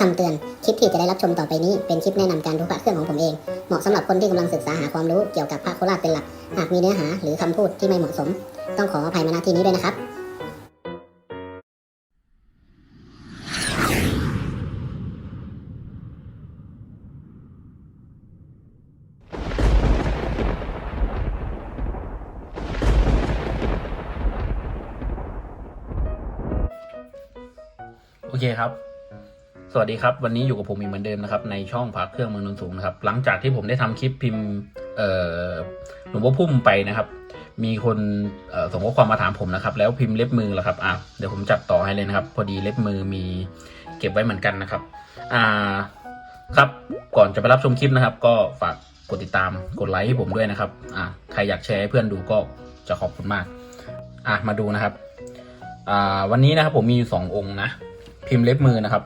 คำเตือน คลิปที่จะได้รับชมต่อไปนี้ เป็นคลิปแนะนำการดูพระเครื่องของผมเอง เหมาะสำหรับคนที่กำลังศึกษาหาความรู้เกี่ยวกับพระโคราชเป็นหลัก หากมีเนื้อหาหรือคำพูดที่ไม่เหมาะสม ต้องขออภัยมาณที่นี้ด้วยนะครับ โอเคครับ สวัสดีครับ วันนี้อยู่กับผมอีกเหมือนเดิมนะครับในช่องพักเครื่องเมืองนนท์สูงนะครับหลังจากที่ผมได้ทำคลิปพิมพ์เอ่อหลวงพ่อพุ่มไปนะครับ มีคนส่งข้อความมาถามผมนะครับ แล้วพิมพ์เล็บมือแล้วครับอะเดี๋ยวผมจัดต่อให้เลยนะครับ พอดีเล็บมือมีเก็บไว้เหมือนกันนะครับอ่าครับก่อนจะไปรับชมคลิปนะครับ ก็ฝากกดติดตามกดไลค์ให้ผมด้วยนะครับอ่าใครอยากแชร์ให้เพื่อนดูก็จะขอบคุณมากอะมาดูนะครับอ่าวันนี้นะครับผมมีอยู่สององค์นะพิมพ์เล็บมือนะครับ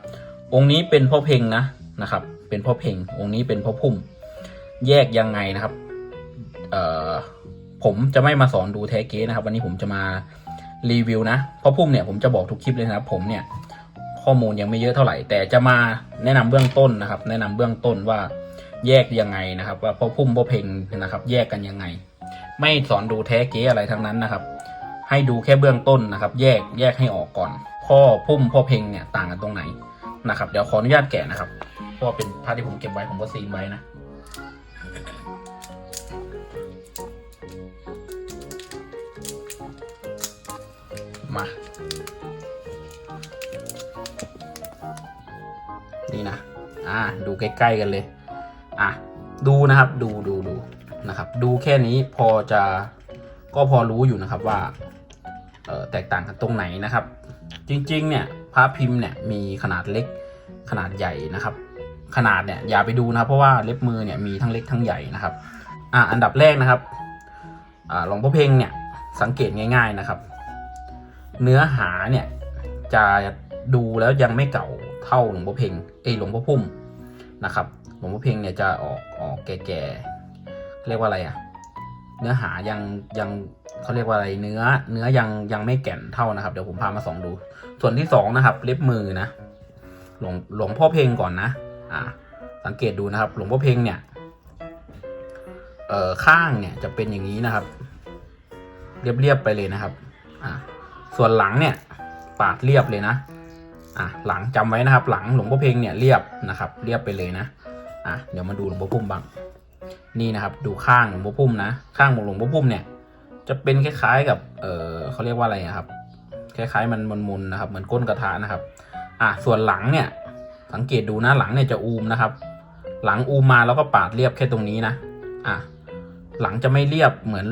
องค์นี้เป็นพ่อเพ่งนะนะครับ เป็นพ่อเพ่งองค์นี้เป็นพ่อพุ่ม แยกยังไงนะครับเอ่อผมจะไม่มาสอนดูแท้เก๊นะครับ วันนี้ผมจะมารีวิวนะพ่อพุ่มเนี่ยผมจะบอกทุกคลิปเลยนะครับ ผมเนี่ยข้อมูลยังไม่เยอะเท่าไหร่ แต่จะมาแนะนำเบื้องต้นนะครับ แนะนำเบื้องต้นว่าแยกยังไงนะครับ ว่าพ่อพุ่มพ่อเพ่งนะครับ แยกกันยังไง ไม่สอนดูแท้เก๊อะไรทั้งนั้นนะครับ ให้ดูแค่เบื้องต้นนะครับ แยกแยกให้ออกก่อน พ่อพุ่มพ่อเพ่งเนี่ยต่างกันตรงไหน นะครับ เดี๋ยวขออนุญาตแกะนะครับ เพราะว่าเป็นผ้าที่ผมเก็บไว้ผมก็ซีนไว้นะมา นี่นะ อ่า ดูใกล้ๆกันเลย อะ ดูนะครับ ดูดูดูนะครับ ดูแค่นี้พอจะ ก็พอรู้อยู่นะครับว่า เออแตกต่างกันตรงไหนนะครับ จริง ๆ เนี่ย พระพิมพ์เนี่ยมีขนาดเล็กขนาดใหญ่นะครับ ขนาดเนี่ยอย่าไปดูนะครับเพราะว่าเล็บมือเนี่ยมีทั้งเล็กทั้งใหญ่นะครับอะอันดับแรกนะครับอ่าหลวงพ่อเพ่งเนี่ยสังเกตง่าย ๆนะครับ เนื้อหาเนี่ยจะดูแล้วยังไม่เก่าเท่าหลวงพ่อเพ่งเอหลวงพ่อพุ่มนะครับ หลวงพ่อเพ่งเนี่ยจะออกออกแก่ๆเรียกว่าอะไรอะ เนื้อหายังยังเขาเรียกว่าอะไรเนื้อ เนื้อยังยังไม่แก่นเท่านะครับ เดี๋ยวผมพามาส่องดู ส่วนที่สองนะครับเล็บมือนะหลวงหลวงพ่อเพ่งก่อนนะ อ่า สังเกตดูนะครับ หลวงพ่อเพ่งเนี่ยเอ่อข้างเนี่ยจะเป็นอย่างนี้นะครับ เรียบๆไปเลยนะครับ อ่าส่วนหลังเนี่ยปาดเรียบเลยนะ อะหลังจำไว้นะครับ หลังหลวงพ่อเพ่งเนี่ยเรียบนะครับ เรียบไปเลยนะ อะเดี๋ยวมาดูหลวงพ่อพุ่มบ้าง นี่นะครับ ดูข้างหลวงพ่อพุ่มนะ ข้างของหลวงพ่อพุ่มเนี่ย จะเป็นคล้ายๆกับ เออเขาเรียกว่าอะไระครับ คล้ายๆมันมุนๆนะครับ เหมือนก้นกระทะนะครับ อะส่วนหลังเนี่ย สังเกตดูนะหลังเนี่ยจะอูมนะครับ หลังอูมมาแล้วก็ปาดเรียบแค่ตรงนี้นะ อะหลังจะไม่เรียบเหมือน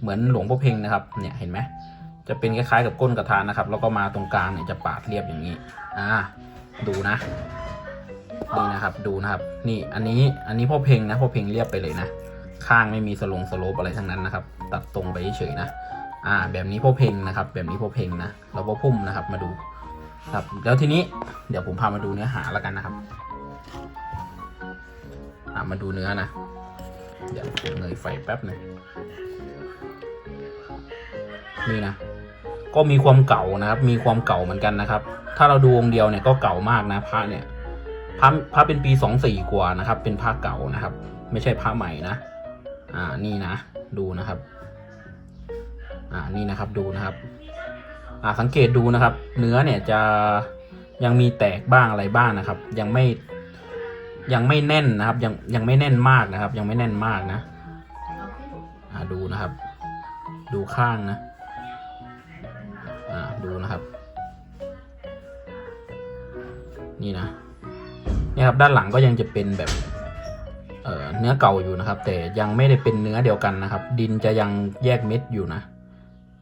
เหมือนหลวงพ่อเพ่งนะครับ เนี่ยเห็นไหมจะเป็นคล้ายๆกับก้นกระทะนะครับ แล้วก็มาตรงกลางเนี่ยจะปาดเรียบอย่างนี้ อ่า ดูนะ นี่นะครับ ดูนะครับ นี่อันนี้อันนี้พ่อเพ่งนะพ่อเพ่งเรียบไปเลยนะ ข้างไม่มีสลงสโลปอะไรทั้งนั้นนะครับ ตัดตรงไปเฉยนะ อ่า แบบนี้พ่อเพ่งนะครับ แบบนี้พ่อเพ่งนะแล้วพ่อพุ่มนะครับมาดู ครับ แล้วทีนี้เดี๋ยวผมพามาดูเนื้อหาแล้วกันนะครับอ่ามาดูเนื้อนะ เดี๋ยวผมเงยไฟแป๊บหนึ่งนี่นะก็มีความเก่านะครับ มีความเก่าเหมือนกันนะครับ ถ้าเราดูองค์เดียวเนี่ยก็เก่ามากนะพระเนี่ย พระพระเป็นปีสองสี่กว่านะครับ เป็นพระเก่านะครับ ไม่ใช่พระใหม่นะ อ่านี่นะ ดูนะครับ อ่านี่นะครับดูนะครับ อ่าสังเกตดูนะครับ เนื้อเนี่ยจะยังมีแตกบ้างอะไรบ้างนะครับ ยังไม่ยังไม่แน่นนะครับ ยังยังไม่แน่นมากนะครับ ยังไม่แน่นมากนะอ่าดูนะครับ ดูข้างนะอ่าดูนะครับ นี่นะ นี่ครับด้านหลังก็ยังจะเป็นแบบเเนื้อเก่าอยู่นะครับ แต่ยังไม่ได้เป็นเนื้อเดียวกันนะครับ ดินจะยังแยกเม็ดอยู่นะ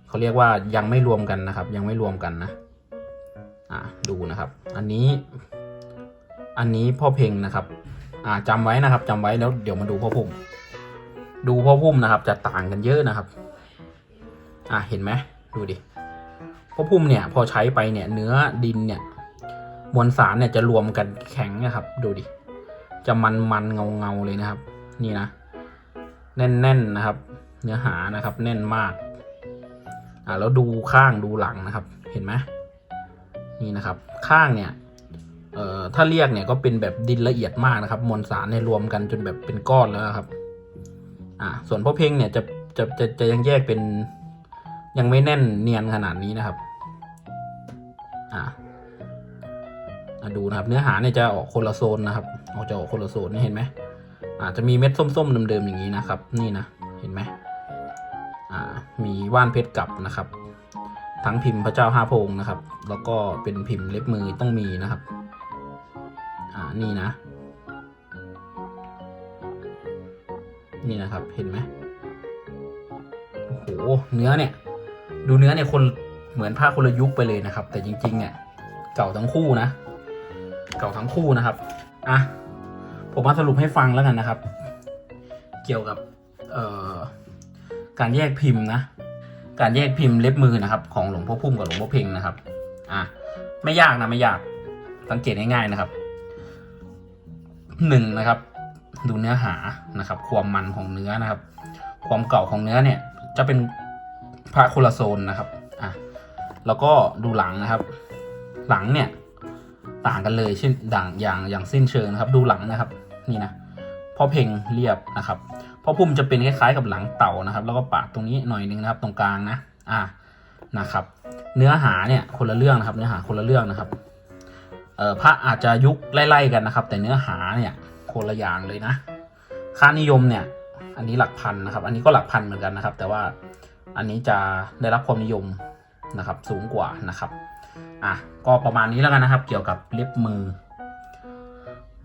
เขาเรียกว่ายังไม่รวมกันนะครับ ยังไม่รวมกันนะอ่าดูนะครับ อันนี้ อันนี้พ่อเพ่งนะครับ อ่าจำไว้นะครับจำไว้แล้วเดี๋ยวมาดูพ่อพุ่ม ดูพ่อพุ่มนะครับ จะต่างกันเยอะนะครับ อ่าเห็นไหมดูดิพ่อพุ่มเนี่ย พอใช้ไปเนี่ย เนื้อดินเนี่ย มวลสารเนี่ยจะรวมกันแข็งนะครับ ดูดิ จะมันมันเงาเงาๆเลยนะครับ นี่นะ แน่นๆนนะครับ เนื้อหานะครับ แน่นมาก อ่าแล้วดูข้างดูหลังนะครับ เห็นไหมนี่นะครับ ข้างเนี่ยเอ่อถ้าเรียกเนี่ยก็เป็นแบบดินละเอียดมากนะครับ มวลสารเนี่ยรวมกันจนแบบเป็นก้อนแล้วครับ อ่าส่วนพ่อเพ่งเนี่ยจะจะจะจะยังแยกเป็นยังไม่แน่นเนียนขนาดนี้นะครับ อ่า อะดูนะครับ เนื้อหาเนี่ยจะออกคนละโซนนะครับออกจะออกคนละโซนนี่เห็นไหมอาจจะมีเม็ดส้มๆเดิมๆอย่างนี้นะครับ นี่นะเห็นไหมอ่ามีว่านเพชรกลับนะครับ ทั้งพิมพ์พระเจ้าห้าพงนะครับ แล้วก็เป็นพิมพ์เล็บมือต้องมีนะครับอ่านี่นะ นี่นะครับเห็นไหมโอ้โหเนื้อเนี่ย ดูเนื้อเนี่ยคนเหมือนผ้าคนละยุคไปเลยนะครับ แต่จริงๆเนี่ยเก่าทั้งคู่นะ เก่าทั้งคู่นะครับอะผมมาสรุปให้ฟังแล้วกันนะครับ เกี่ยวกับเอ่อการแยกพิมพ์นะ การแยกพิมพ์เล็บมือนะครับ ของหลวงพ่อพุ่มกับหลวงพ่อเพ่งนะครับอะไม่ยากนะไม่ยากสังเกตง่ายๆนะครับหนึ่งนะครับ ดูเนื้อหานะครับ ความมันของเนื้อนะครับ ความเก่าของเนื้อเนี่ย จะเป็นพระโคลาโซนนะครับอะแล้วก็ดูหลังนะครับ หลังเนี่ย ต่างกันเลยเช่นด่างอย่างอย่างสิ้นเชิงนะครับดูหลังนะครับนี่นะพอเพ่งเรียบนะครับพอพุ่มจะเป็นคล้ายๆกับหลังเต่านะครับ แล้วก็ปากตรงนี้หน่อยนึงนะครับ ตรงกลางนะอะนะครับ เนื้อหาเนี่ยคนละเรื่องนะครับ เนื้อหาคนละเรื่องนะครับเอ่อพระอาจจะยุคไล่ๆกันนะครับ แต่เนื้อหาเนี่ยคนละอย่างเลยนะ ค่านิยมเนี่ย อันนี้หลักพันนะครับ อันนี้ก็หลักพันเหมือนกันนะครับ แต่ว่าอันนี้จะได้รับความนิยมนะครับ สูงกว่านะครับ อะก็ประมาณนี้แล้วกันนะครับ เกี่ยวกับเล็บมือ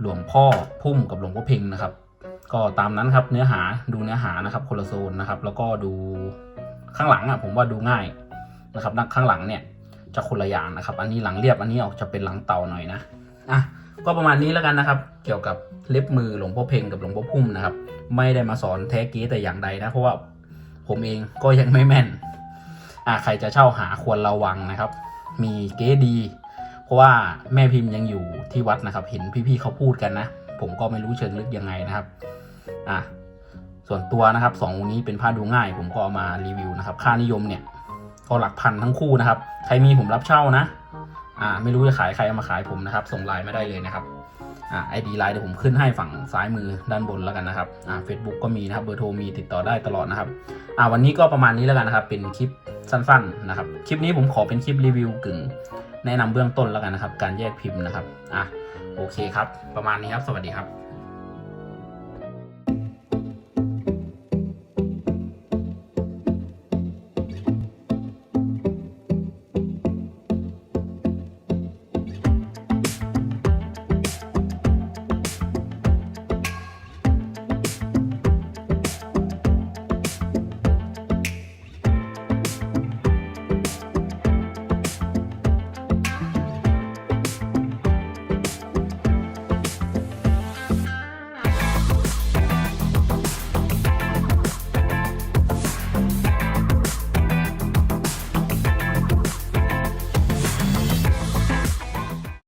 หลวงพ่อพุ่มกับหลวงพ่อเพ่งนะครับ ก็ตามนั้นครับเนื้อหาดูเนื้อหานะครับคนละโซนนะครับ แล้วก็ดูข้างหลังอะผมว่าดูง่ายนะครับข้างหลังเนี่ยจะคนละอย่างนะครับ อันนี้หลังเรียบอันนี้ออกจะเป็นหลังเต่าหน่อยนะอะก็ประมาณนี้แล้วกันนะครับ เกี่ยวกับเล็บมือหลวงพ่อเพ่งกับหลวงพ่อพุ่มนะครับ ไม่ได้มาสอนแท้เก๊แต่อย่างใดนะเพราะว่าผมเองก็ยังไม่แม่นอะใครจะเช่าหาควรระวังนะครับ มีเก๊ดี เพราะว่าแม่พิมพ์ยังอยู่ที่วัดนะครับ เห็นพี่ๆเขาพูดกันนะ ผมก็ไม่รู้เชิงลึกยังไงนะครับอะส่วนตัวนะครับสององค์นี้เป็นผ้าดูง่าย ผมก็เอามารีวิวนะครับ ค่านิยมเนี่ยก็หลักพันทั้งคู่นะครับ ใครมีผมรับเช่านะ อ่า ไม่รู้จะขายใครเอามาขายผมนะครับ ส่งไลน์ไม่ได้เลยนะครับ อ่าไอดีไลน์เดี๋ยวผมขึ้นให้ฝั่งซ้ายมือด้านบนแล้วกันนะครับ อ่าเฟซบุ๊กก็มีนะครับ เบอร์โทรมีติดต่อได้ตลอดนะครับ อ่า วันนี้ก็ประมาณนี้แล้วกันนะครับ เป็นคลิป สั้นๆนะครับ คลิปนี้ผมขอเป็นคลิปรีวิวกึ่งแนะนำเบื้องต้นแล้วกันนะครับ การแยกพิมพ์นะครับ อะ โอเคครับ ประมาณนี้ครับ สวัสดีครับ